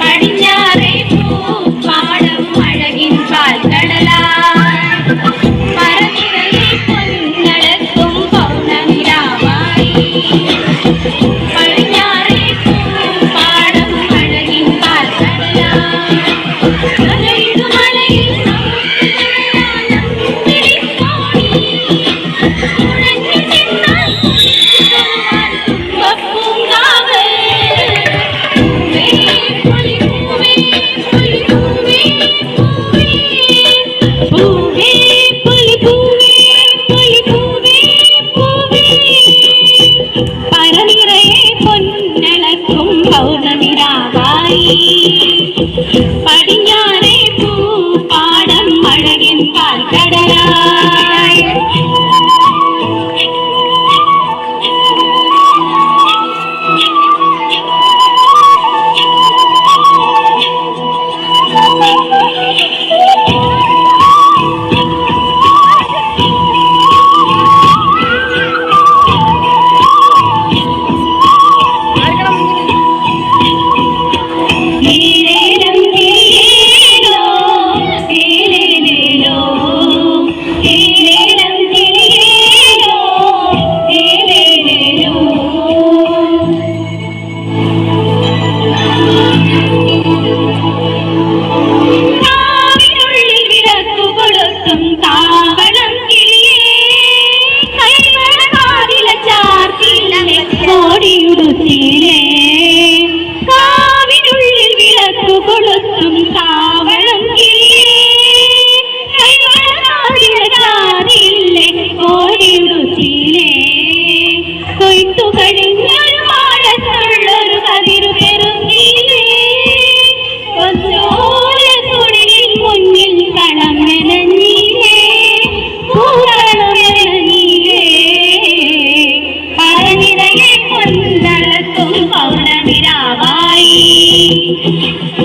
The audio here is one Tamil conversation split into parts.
படிஞ்சாரை பூ பாடம் அழகின் பால் கடலா பரநிறையை பொன்னளக்கும் பௌர்ணமி ராவாயி படிஞானே பூ பாடம் அழகின் பால் கடலா.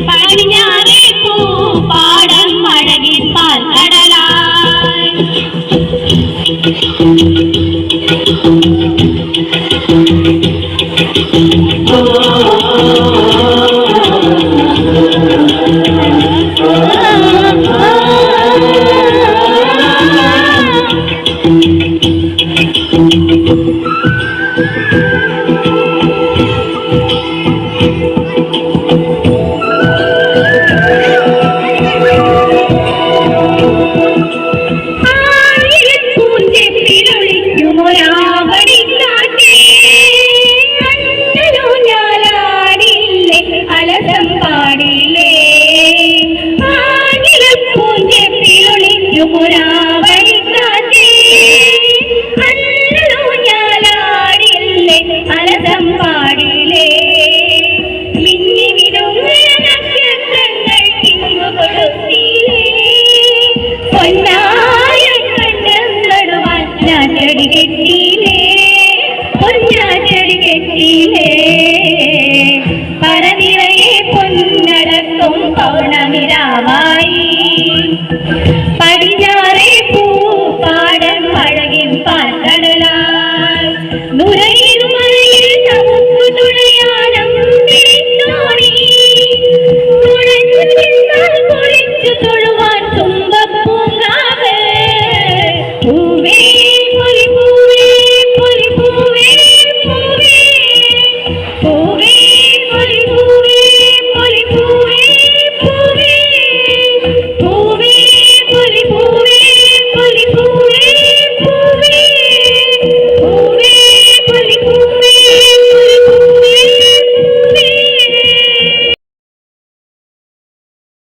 പടിഞ്ഞാറേ പോ പാടം മഴകിൽ പാൽക്കടലായി Bye.